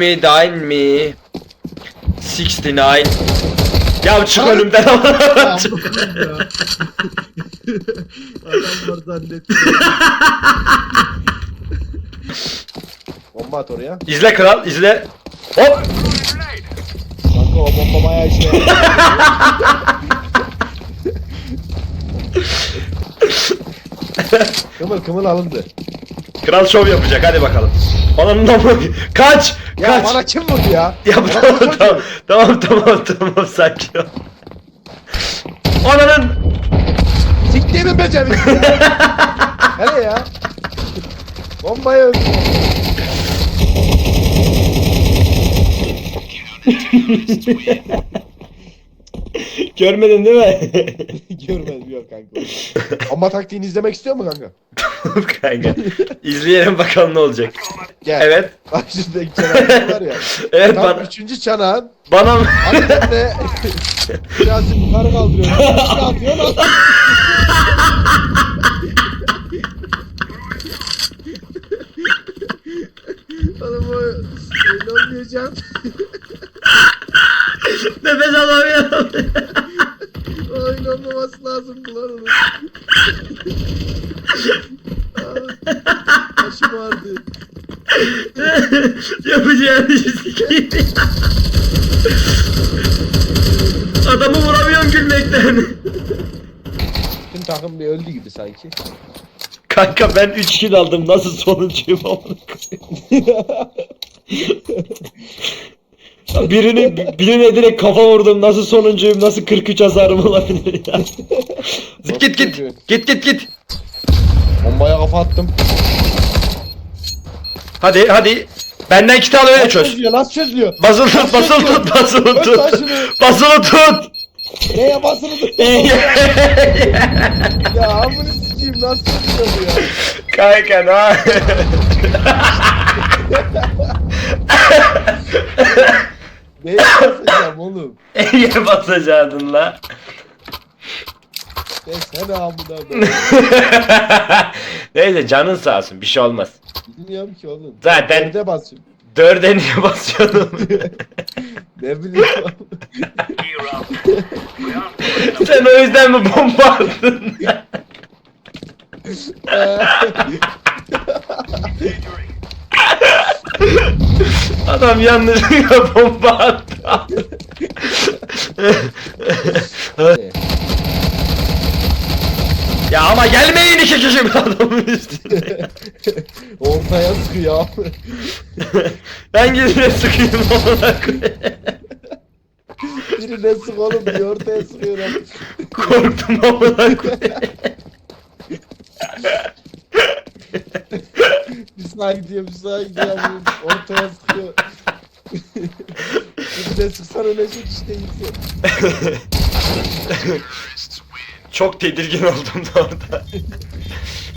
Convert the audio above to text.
Me dine me. 69. Ya çık önümden Allah'ım ya. Adamlar zannetti. Bomba at oraya. İzle kral izle. Hop. Kanka o bomba bayağı işe yarıyor. kımıl kımıl alındı. Kral şov yapacak hadi bakalım. Ananın namı. Kaç. Ya Kaç. bana kim vurdu ya? Ya tamam vurdu? tamam tamam tamam tamam sakin ol. Ananın Siktiğimin becerisi ya. Hele ya. Bombayı öldü. görmedin değil mi? Görmedim yok kanka. Ama taktiğini izlemek istiyor mu kanka? Kanka izleyelim bakalım ne olacak. Gel. Evet. Bak şuradaki çanağın var ya. Evet Tam bana üçüncü çanağın. bana Harbiden de birazcık yukarı kaldırıyor. Bir atıyor lan. Oğlum o olmayacak. nefes alamıyorum. O öyle olmaması lazım lan onun. Ağrıdı. Yapacağım işi sikeyim. Adamı vuramıyorum gülmekten. Tüm takım bir öldü gibi sanki. Kanka ben 3 kill aldım nasıl sonuncuyum amına koyayım? Birini birine direkt kafa vurdum nasıl sonuncuyum nasıl 43 hasarım olabilir ya. git git git git git. Bombaya kafa attım. Hadi hadi. Benden kit al öyle çöz. çözüyor? Nasıl çözüyor? Basılı tut basılı tut basılı Öl tut. lan şunu. Basılı tut. Neye basılı tut? ya amını sikeyim nasıl çözüyor ya? Kanka ne? Neye basacağım oğlum? Eye basacaktın la. Ben sen amına be. Neyse canın sağ olsun bir şey olmaz. Bilmiyorum ki oğlum. Zaten- Nerede basıyorum? Dörde niye basıyordum? Ne bileyim. Sen o yüzden mi bomba attın? Adam yanlışlıkla bomba attı. Ya ama gelmeyin iki kişi bir adamın üstüne. Ortaya sıkıyor abi. Hangisine sıkayım amına koyayım? Birine sık oğlum bir ortaya sıkıyor abi. Korktum koyayım. Bir sağa gidiyor bir sağa gidiyor abi. Ortaya sıkıyor. Birine sıksan ölecek işte insan. Çok tedirgin oldum da orada.